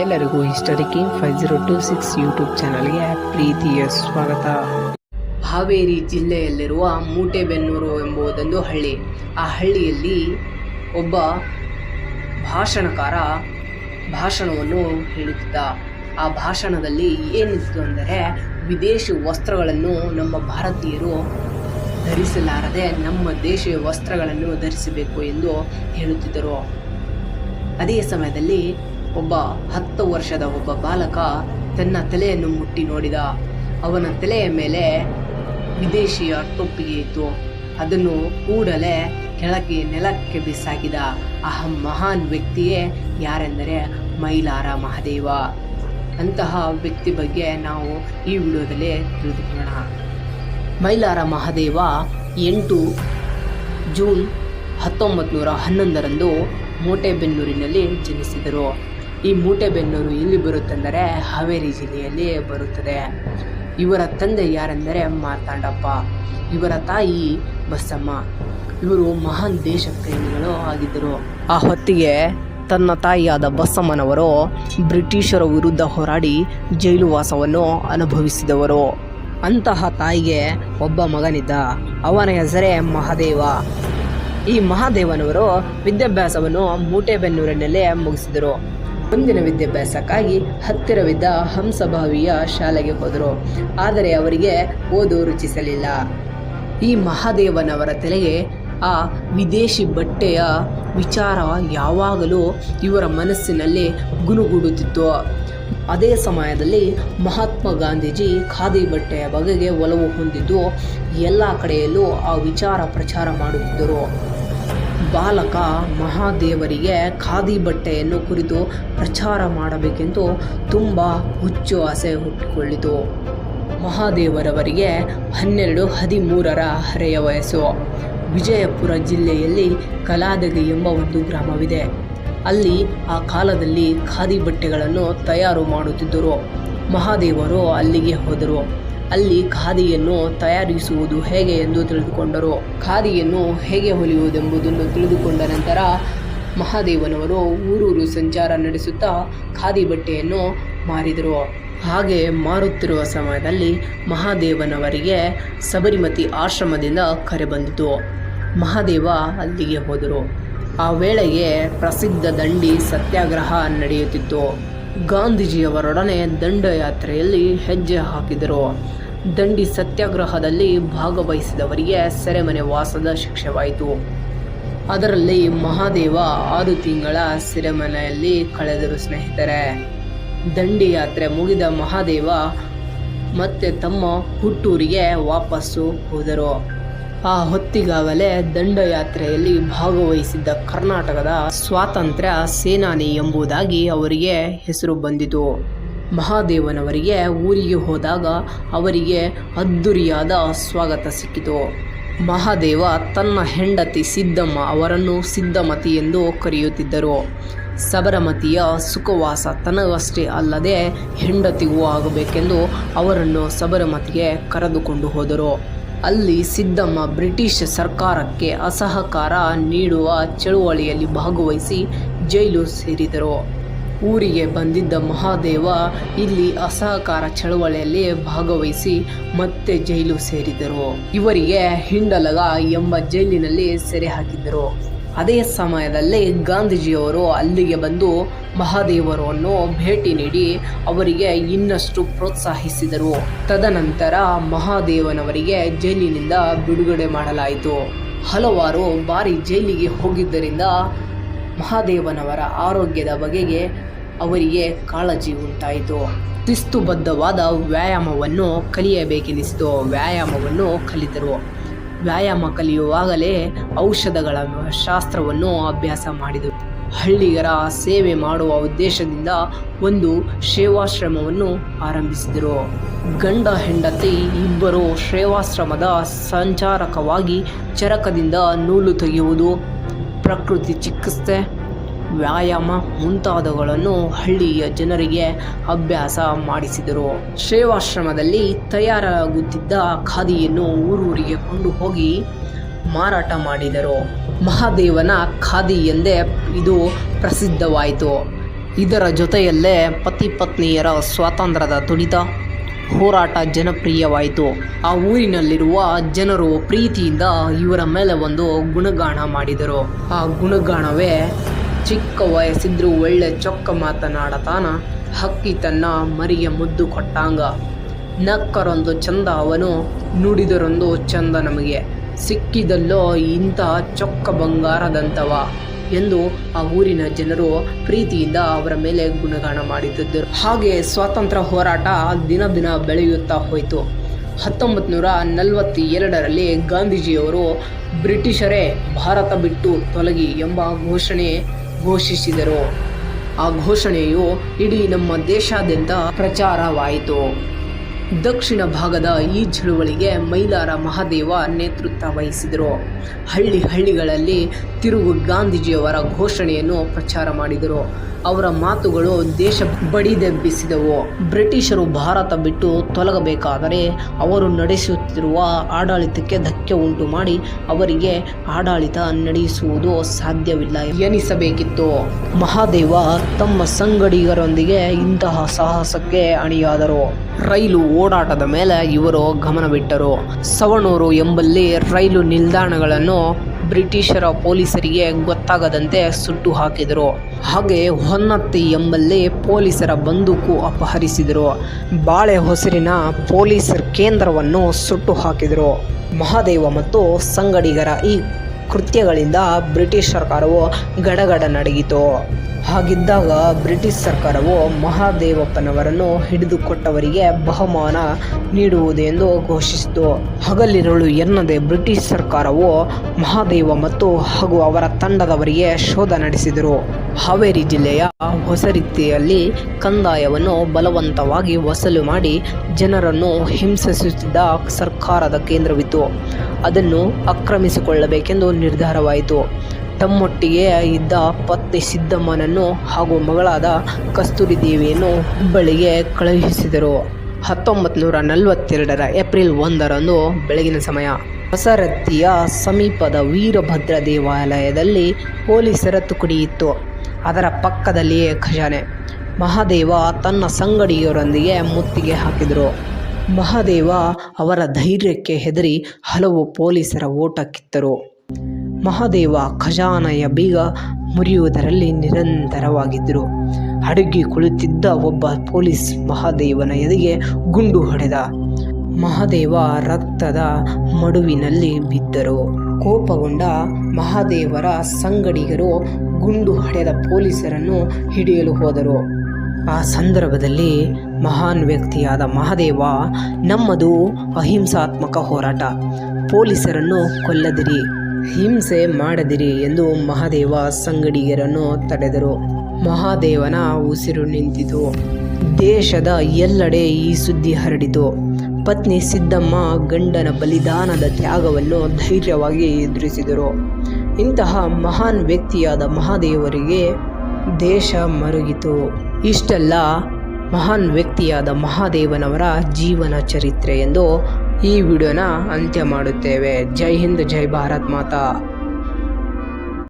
ಎಲ್ಲರಿಗೂ ಹಿಸ್ಟರಿಕಿ five zero two six YouTube ಚಾನಲ್ಗೆ ಪ್ರೀತಿಯ ಸ್ವಾಗತ. ಹಾವೇರಿ ಜಿಲ್ಲೆಯಲ್ಲಿರುವ ಮೂಟೆಬೆನ್ನೂರು ಎಂಬುದೊಂದು ಹಳ್ಳಿ. ಆ ಹಳ್ಳಿಯಲ್ಲಿ ಒಬ್ಬ ಭಾಷಣಕಾರ ಭಾಷಣವನ್ನು ಹೇಳುತ್ತಿದ್ದ. ಆ ಭಾಷಣದಲ್ಲಿ ಏನಿತ್ತು ಅಂದರೆ, ವಿದೇಶಿ ವಸ್ತ್ರಗಳನ್ನು ನಮ್ಮ ಭಾರತೀಯರು ಧರಿಸಲಾರದೆ ನಮ್ಮ ದೇಶೀಯ ವಸ್ತ್ರಗಳನ್ನು ಧರಿಸಬೇಕು ಎಂದು ಹೇಳುತ್ತಿದ್ದರು. ಅದೇ ಸಮಯದಲ್ಲಿ ಒಬ್ಬ ಹತ್ತು ವರ್ಷದ ಒಬ್ಬ ಬಾಲಕ ತನ್ನ ತಲೆಯನ್ನು ಮುಟ್ಟಿ ನೋಡಿದ. ಅವನ ತಲೆಯ ಮೇಲೆ ವಿದೇಶಿಯ ಟೊಪ್ಪಿಗೆ ಇತ್ತು. ಅದನ್ನು ಕೂಡಲೇ ಕೆಳಗೆ ನೆಲಕ್ಕೆ ಬಿಸಾಕಿದ ಆ ಮಹಾನ್ ವ್ಯಕ್ತಿಯೇ ಯಾರೆಂದರೆ ಮೈಲಾರ ಮಹಾದೇವ. ಅಂತಹ ವ್ಯಕ್ತಿ ಬಗ್ಗೆ ನಾವು ಈ ವಿಡಿಯೋದಲ್ಲಿ ತಿಳಿದುಕೊಳ್ಳೋಣ. ಮೈಲಾರ ಮಹಾದೇವ ಎಂಟು ಜೂನ್ ಹತ್ತೊಂಬತ್ತು ನೂರ ಹನ್ನೊಂದರಂದು ಮೋಟೆಬೆನ್ನೂರಿನಲ್ಲಿ ಜನಿಸಿದರು. ಈ ಮೂಟೆಬೆನ್ನೂರು ಎಲ್ಲಿ ಬರುತ್ತೆಂದರೆ ಹಾವೇರಿ ಜಿಲ್ಲೆಯಲ್ಲಿ ಬರುತ್ತದೆ. ಇವರ ತಂದೆ ಯಾರೆಂದರೆ ಮಾರ್ತಾಂಡಪ್ಪ. ಇವರ ತಾಯಿ ಬಸಮ್ಮ. ಇವರು ಮಹಾನ್ ದೇಶ ಪ್ರೇಮಿಗಳು ಆಗಿದ್ದರು. ಆ ಹೊತ್ತಿಗೆ ತನ್ನ ತಾಯಿಯಾದ ಬಸಮ್ಮನವರು ಬ್ರಿಟಿಷರ ವಿರುದ್ಧ ಹೋರಾಡಿ ಜೈಲು ವಾಸವನ್ನು ಅನುಭವಿಸಿದವರು. ಅಂತಹ ತಾಯಿಗೆ ಒಬ್ಬ ಮಗನಿದ್ದ. ಅವನ ಹೆಸರೇ ಮಹಾದೇವ. ಈ ಮಹಾದೇವನವರು ವಿದ್ಯಾಭ್ಯಾಸವನ್ನು ಮೂಟೆಬೆನ್ನೂರಿನಲ್ಲೇ ಮುಗಿಸಿದರು. ಮುಂದಿನ ವಿದ್ಯಾಭ್ಯಾಸಕ್ಕಾಗಿ ಹತ್ತಿರವಿದ್ದ ಹಂಸಭಾವಿಯ ಶಾಲೆಗೆ ಹೋದರು. ಆದರೆ ಅವರಿಗೆ ಓದು ರುಚಿಸಲಿಲ್ಲ. ಈ ಮಹಾದೇವನವರ ತಲೆಗೆ ಆ ವಿದೇಶಿ ಬಟ್ಟೆಯ ವಿಚಾರ ಯಾವಾಗಲೂ ಇವರ ಮನಸ್ಸಿನಲ್ಲಿ ಗುನುಗುಡುತ್ತಿತ್ತು. ಅದೇ ಸಮಯದಲ್ಲಿ ಮಹಾತ್ಮ ಗಾಂಧೀಜಿ ಖಾದಿ ಬಟ್ಟೆಯ ಬಗೆಗೆ ಒಲವು ಹೊಂದಿದ್ದು ಎಲ್ಲ ಕಡೆಯಲ್ಲೂ ಆ ವಿಚಾರ ಪ್ರಚಾರ ಮಾಡುತ್ತಿದ್ದರು. ಬಾಲಕ ಮಹಾದೇವರಿಗೆ ಖಾದಿ ಬಟ್ಟೆಯನ್ನು ಕುರಿತು ಪ್ರಚಾರ ಮಾಡಬೇಕೆಂದು ತುಂಬ ಹುಚ್ಚು ಆಸೆ ಹುಟ್ಟಿಕೊಳ್ಳಿತು. ಮಹಾದೇವರವರಿಗೆ ಹನ್ನೆರಡು ಹದಿಮೂರರ ಹರೆಯ ವಯಸ್ಸು. ವಿಜಯಪುರ ಜಿಲ್ಲೆಯಲ್ಲಿ ಕಲಾದಗಿ ಎಂಬ ಒಂದು ಗ್ರಾಮವಿದೆ. ಅಲ್ಲಿ ಆ ಕಾಲದಲ್ಲಿ ಖಾದಿ ಬಟ್ಟೆಗಳನ್ನು ತಯಾರು ಮಾಡುತ್ತಿದ್ದರು. ಮಹಾದೇವರು ಅಲ್ಲಿಗೆ ಹೋದರು. ಅಲ್ಲಿ ಖಾದಿಯನ್ನು ತಯಾರಿಸುವುದು ಹೇಗೆ ಎಂದು ತಿಳಿದುಕೊಂಡರು. ಖಾದಿಯನ್ನು ಹೇಗೆ ಹೊಲಿಯುವುದೆಂಬುದನ್ನು ತಿಳಿದುಕೊಂಡ ನಂತರ ಮಹಾದೇವನವರು ಊರೂರು ಸಂಚಾರ ನಡೆಸುತ್ತಾ ಖಾದಿ ಬಟ್ಟೆಯನ್ನು ಮಾರಿದರು. ಹಾಗೆ ಮಾರುತ್ತಿರುವ ಸಮಯದಲ್ಲಿ ಮಹಾದೇವನವರಿಗೆ ಸಬರಿಮತಿ ಆಶ್ರಮದಿಂದ ಕರೆ ಬಂದಿತು. ಮಹಾದೇವ ಅಲ್ಲಿಗೆ ಹೋದರು. ಆ ವೇಳೆಗೆ ಪ್ರಸಿದ್ಧ ದಂಡಿ ಸತ್ಯಾಗ್ರಹ ನಡೆಯುತ್ತಿತ್ತು. ಗಾಂಧೀಜಿಯವರೊಡನೆ ದಂಡಯಾತ್ರೆಯಲ್ಲಿ ಹೆಜ್ಜೆ ಹಾಕಿದರು. ದಂಡಿ ಸತ್ಯಾಗ್ರಹದಲ್ಲಿ ಭಾಗವಹಿಸಿದವರಿಗೆ ಸೆರೆಮನೆ ವಾಸದ ಶಿಕ್ಷೆವಾಯಿತು. ಅದರಲ್ಲಿ ಮಹಾದೇವ ಆರು ತಿಂಗಳ ಸೆರೆಮನೆಯಲ್ಲಿ ಕಳೆದರು ಸ್ನೇಹಿತರೆ. ದಂಡಿ ಯಾತ್ರೆ ಮುಗಿದ ಮಹಾದೇವ ಮತ್ತೆ ತಮ್ಮ ಹುಟ್ಟೂರಿಗೆ ವಾಪಸ್ಸು ಹೋದರು. ಆ ಹೊತ್ತಿಗಾಗಲೇ ದಂಡಯಾತ್ರೆಯಲ್ಲಿ ಭಾಗವಹಿಸಿದ್ದ ಕರ್ನಾಟಕದ ಸ್ವಾತಂತ್ರ್ಯ ಸೇನಾನಿ ಎಂಬುದಾಗಿ ಅವರಿಗೆ ಹೆಸರು ಬಂದಿತು. ಮಹಾದೇವನವರಿಗೆ ಊರಿಗೆ ಹೋದಾಗ ಅವರಿಗೆ ಅದ್ಧೂರಿಯಾದ ಸ್ವಾಗತ ಸಿಕ್ಕಿತು. ಮಹಾದೇವ ತನ್ನ ಹೆಂಡತಿ ಸಿದ್ದಮ್ಮ ಅವರನ್ನು ಸಿದ್ದಮತಿ ಎಂದು ಕರೆಯುತ್ತಿದ್ದರು. ಸಬರಮತಿಯ ಸುಖವಾಸ ತನಗಷ್ಟೇ ಅಲ್ಲದೆ ಹೆಂಡತಿಗೂ ಆಗಬೇಕೆಂದು ಅವರನ್ನು ಸಬರಮತಿಗೆ ಕರೆದುಕೊಂಡು ಹೋದರು. ಅಲ್ಲಿ ಸಿದ್ದಮ್ಮ ಬ್ರಿಟಿಷ್ ಸರ್ಕಾರಕ್ಕೆ ಅಸಹಕಾರ ನೀಡುವ ಚಳುವಳಿಯಲ್ಲಿ ಭಾಗವಹಿಸಿ ಜೈಲು ಸೇರಿದರು. ಊರಿಗೆ ಬಂದಿದ್ದ ಮಹಾದೇವ ಇಲ್ಲಿ ಅಸಹಕಾರ ಚಳುವಳಿಯಲ್ಲಿ ಭಾಗವಹಿಸಿ ಮತ್ತೆ ಜೈಲು ಸೇರಿದರು. ಇವರಿಗೆ ಹಿಂಡಲಗ ಎಂಬ ಜೈಲಿನಲ್ಲಿ ಸೆರೆ ಹಾಕಿದ್ದರು. ಅದೇ ಸಮಯದಲ್ಲಿ ಗಾಂಧೀಜಿಯವರು ಅಲ್ಲಿಗೆ ಬಂದು ಮಹಾದೇವರನ್ನು ಭೇಟಿ ನೀಡಿ ಅವರಿಗೆ ಇನ್ನಷ್ಟು ಪ್ರೋತ್ಸಾಹಿಸಿದರು. ತದನಂತರ ಮಹಾದೇವನವರಿಗೆ ಜೈಲಿನಿಂದ ಬಿಡುಗಡೆ ಮಾಡಲಾಯಿತು. ಹಲವಾರು ಬಾರಿ ಜೈಲಿಗೆ ಹೋಗಿದ್ದರಿಂದ ಮಹಾದೇವನವರ ಆರೋಗ್ಯದ ಬಗೆಗೆ ಅವರಿಗೆ ಕಾಳಜಿ ಉಂಟಾಯಿತು. ಶಿಸ್ತುಬದ್ಧವಾದ ವ್ಯಾಯಾಮವನ್ನು ಕಲಿಯಬೇಕೆನಿಸಿತು. ವ್ಯಾಯಾಮವನ್ನು ಕಲಿತರು. ವ್ಯಾಯಾಮ ಕಲಿಯುವಾಗಲೇ ಔಷಧಗಳ ಶಾಸ್ತ್ರವನ್ನು ಅಭ್ಯಾಸ ಮಾಡಿದರು. ಹಳ್ಳಿಗರ ಸೇವೆ ಮಾಡುವ ಉದ್ದೇಶದಿಂದ ಒಂದು ಸೇವಾಶ್ರಮವನ್ನು ಆರಂಭಿಸಿದರು. ಗಂಡ ಹೆಂಡತಿ ಇಬ್ಬರು ಸೇವಾಶ್ರಮದ ಸಂಚಾರಕವಾಗಿ ಚರಕದಿಂದ ನೂಲು ತೆಗೆಯುವುದು, ಪ್ರಕೃತಿ ಚಿಕಿತ್ಸೆ, ವ್ಯಾಯಾಮ ಮುಂತಾದವುಗಳನ್ನು ಹಳ್ಳಿಯ ಜನರಿಗೆ ಅಭ್ಯಾಸ ಮಾಡಿಸಿದರು. ಸೇವಾಶ್ರಮದಲ್ಲಿ ತಯಾರಾಗುತ್ತಿದ್ದ ಖಾದಿಯನ್ನು ಊರೂರಿಗೆ ಕೊಂಡು ಹೋಗಿ ಮಾರಾಟ ಮಾಡಿದರು. ಮಹಾದೇವನ ಖಾದಿ ಎಂದೇ ಇದು ಪ್ರಸಿದ್ಧವಾಯಿತು. ಇದರ ಜೊತೆಯಲ್ಲೇ ಪತಿ ಪತ್ನಿಯರ ಸ್ವಾತಂತ್ರ್ಯದ ತುಡಿತ ಹೋರಾಟ ಜನಪ್ರಿಯವಾಯಿತು. ಆ ಊರಿನಲ್ಲಿರುವ ಜನರು ಪ್ರೀತಿಯಿಂದ ಇವರ ಮೇಲೆ ಒಂದು ಗುಣಗಾನ ಮಾಡಿದರು. ಆ ಗುಣಗಾನವೇ ಚಿಕ್ಕ ವಯಸ್ಸಿದ್ರೂ ಒಳ್ಳೆ ಚೊಕ್ಕ ಮಾತನಾಡತಾನ, ಹಕ್ಕಿ ತನ್ನ ಮರಿಯ ಮುದ್ದು ಕೊಟ್ಟಾಂಗ. ನಕ್ಕರೊಂದು ಚಂದ ಅವನು ನುಡಿದರೊಂದು ಚಂದ ನಮಗೆ. ಸಿಕ್ಕಿದಲ್ಲೋ ಇಂಥ ಚೊಕ್ಕ ಬಂಗಾರದಂಥವ ಎಂದು ಆ ಊರಿನ ಜನರು ಪ್ರೀತಿಯಿಂದ ಅವರ ಮೇಲೆ ಗುಣಗಾನ ಮಾಡಿದ್ದರು ಹಾಗೆ ಸ್ವಾತಂತ್ರ್ಯ ಹೋರಾಟ ದಿನ ದಿನ ಬೆಳೆಯುತ್ತಾ ಹೋಯಿತು. ಹತ್ತೊಂಬತ್ತು ನೂರ ನಲವತ್ತೆರಡರಲ್ಲಿ ಗಾಂಧೀಜಿಯವರು ಬ್ರಿಟಿಷರೇ ಭಾರತ ಬಿಟ್ಟು ತೊಲಗಿ ಎಂಬ ಘೋಷಣೆ ಘೋಷಿಸಿದರು. ಆ ಘೋಷಣೆಯು ಇಡೀ ನಮ್ಮ ದೇಶಾದ್ಯಂತ ಪ್ರಚಾರವಾಯಿತು. ದಕ್ಷಿಣ ಭಾಗದ ಈ ಚಳುವಳಿಗೆ ಮೈಲಾರ ಮಹಾದೇವ ನೇತೃತ್ವ ವಹಿಸಿದರು. ಹಳ್ಳಿ ಹಳ್ಳಿಗಳಲ್ಲಿ ತಿರುಗು ಗಾಂಧೀಜಿಯವರ ಘೋಷಣೆಯನ್ನು ಪ್ರಚಾರ ಮಾಡಿದರು. ಅವರ ಮಾತುಗಳು ದೇಶ ಬಡಿದೆಬ್ಬಿಸಿದವು ಬ್ರಿಟಿಷರು ಭಾರತ ಬಿಟ್ಟು ತೊಲಗಬೇಕಾದರೆ ಅವರು ನಡೆಸುತ್ತಿರುವ ಆಡಳಿತಕ್ಕೆ ಧಕ್ಕೆ ಉಂಟು ಮಾಡಿ ಅವರಿಗೆ ಆಡಳಿತ ನಡೆಸುವುದು ಸಾಧ್ಯವಿಲ್ಲ ಎನಿಸಬೇಕಿತ್ತು. ಮಹಾದೇವ ತಮ್ಮ ಸಂಗಡಿಗರೊಂದಿಗೆ ಇಂತಹ ಸಾಹಸಕ್ಕೆ ಅಣಿಯಾದರು. ರೈಲು ಓಡಾಟದ ಮೇಲೆ ಇವರು ಗಮನವಿಟ್ಟರು ಸವಣೂರು ಎಂಬಲ್ಲಿ ರೈಲು ನಿಲ್ದಾಣಗಳನ್ನು ಬ್ರಿಟಿಷರ ಪೊಲೀಸರಿಗೆ ಗೊತ್ತಾಗದಂತೆ ಸುಟ್ಟು ಹಾಕಿದರು. ಹಾಗೆ ಹೊನ್ನತ್ತಿ ಎಂಬಲ್ಲಿ ಪೊಲೀಸರ ಬಂದೂಕು ಅಪಹರಿಸಿದರು. ಬಾಳೆ ಹೊಸರಿನ ಪೊಲೀಸರ ಕೇಂದ್ರವನ್ನು ಸುಟ್ಟು ಹಾಕಿದರು. ಮಹಾದೇವ ಮತ್ತು ಸಂಗಡಿಗರ ಈ ಕೃತ್ಯಗಳಿಂದ ಬ್ರಿಟಿಷ್ ಸರ್ಕಾರವು ಗಡಗಡ ನಡಗಿತು ಹಾಗಿದ್ದಾಗ ಬ್ರಿಟಿಷ್ ಸರ್ಕಾರವು ಮಹಾದೇವಪ್ಪನವರನ್ನು ಹಿಡಿದುಕೊಟ್ಟವರಿಗೆ ಬಹುಮಾನ ನೀಡುವುದೆಂದು ಘೋಷಿಸಿತು. ಹಗಲಿರುಳು ಎನ್ನದೆ ಬ್ರಿಟಿಷ್ ಸರ್ಕಾರವು ಮಹಾದೇವ ಮತ್ತು ಹಾಗೂ ಅವರ ತಂಡದವರಿಗೆ ಶೋಧ ನಡೆಸಿದರು. ಹಾವೇರಿ ಜಿಲ್ಲೆಯ ಹೊಸರಿತ್ತಿಯಲ್ಲಿ ಕಂದಾಯವನ್ನು ಬಲವಂತವಾಗಿ ವಸೂಲು ಮಾಡಿ ಜನರನ್ನು ಹಿಂಸಿಸುತ್ತಿದ್ದ ಸರ್ಕಾರದ ಕೇಂದ್ರವಿತ್ತು. ಅದನ್ನು ಆಕ್ರಮಿಸಿಕೊಳ್ಳಬೇಕೆಂದು ನಿರ್ಧಾರವಾಯಿತು. ತಮ್ಮೊಟ್ಟಿಗೆ ಇದ್ದ ಪತ್ನಿ ಸಿದ್ದಮ್ಮನನ್ನು ಹಾಗೂ ಮಗಳಾದ ಕಸ್ತೂರಿ ದೇವಿಯನ್ನು ಹುಬ್ಬಳ್ಳಿಗೆ ಕಳುಹಿಸಿದರು. ಹತ್ತೊಂಬತ್ತು ನೂರ ನಲವತ್ತೆರಡರ ಏಪ್ರಿಲ್ ಒಂದರಂದು ಬೆಳಗಿನ ಸಮಯ. ಹೊಸರತ್ತಿಯ ಸಮೀಪದ ವೀರಭದ್ರ ದೇವಾಲಯದಲ್ಲಿ ಪೊಲೀಸರ ತುಕಡಿ ಇತ್ತು. ಅದರ ಪಕ್ಕದಲ್ಲಿಯೇ ಖಜಾನೆ. ಮಹಾದೇವ ತನ್ನ ಸಂಗಡಿಗರೊಂದಿಗೆ ಮುತ್ತಿಗೆ ಹಾಕಿದರು. ಮಹಾದೇವ ಅವರ ಧೈರ್ಯಕ್ಕೆ ಹೆದರಿ ಹಲವು ಪೊಲೀಸರ ಓಟ ಕಿತ್ತರು. ಮಹಾದೇವ ಖಜಾನೆಯ ಬೀಗ ಮುರಿಯುವುದರಲ್ಲಿ ನಿರಂತರವಾಗಿದ್ದರು. ಅಡುಗೆ ಕುಳಿತಿದ್ದ ಒಬ್ಬ ಪೊಲೀಸ್ ಮಹಾದೇವನ ಎದೆಗೆ ಗುಂಡು ಹೊಡೆದ. ಮಹಾದೇವ ರಕ್ತದ ಮಡುವಿನಲ್ಲಿ ಬಿದ್ದರು. ಕೋಪಗೊಂಡ ಮಹಾದೇವರ ಸಂಗಡಿಗರು ಗುಂಡು ಹೊಡೆದ ಪೊಲೀಸರನ್ನು ಹಿಡಿಯಲು ಹೋದರು. ಆ ಸಂದರ್ಭದಲ್ಲಿ ಮಹಾನ್ ವ್ಯಕ್ತಿಯಾದ ಮಹಾದೇವ, ನಮ್ಮದು ಅಹಿಂಸಾತ್ಮಕ ಹೋರಾಟ. ಪೊಲೀಸರನ್ನು ಕೊಲ್ಲದಿರಿ. ಹಿಂಸೆ ಮಾಡದಿರಿ ಎಂದು ಮಹಾದೇವ ಸಂಗಡಿಗರನ್ನು ತಡೆದರು. ಮಹಾದೇವನ ಉಸಿರು ನಿಂತಿತು. ದೇಶದ ಎಲ್ಲೆಡೆ ಈ ಸುದ್ದಿ ಹರಡಿತು. ಪತ್ನಿ ಸಿದ್ದಮ್ಮ ಗಂಡನ ಬಲಿದಾನದ ತ್ಯಾಗವನ್ನು ಧೈರ್ಯವಾಗಿ ಎದುರಿಸಿದರು. ಇಂತಹ ಮಹಾನ್ ವ್ಯಕ್ತಿಯಾದ ಮಹಾದೇವರಿಗೆ ದೇಶ ಮರುಗಿತು. ಇಷ್ಟೆಲ್ಲ ಮಹಾನ್ ವ್ಯಕ್ತಿಯಾದ ಮಹಾದೇವನವರ ಜೀವನ ಚರಿತ್ರೆ ಎಂದು ಈ ವಿಡಿಯೋನ ಅಂತ್ಯ ಮಾಡುತ್ತೇವೆ. ಜೈ ಹಿಂದ್ ಜೈ ಭಾರತ್ ಮಾತಾ.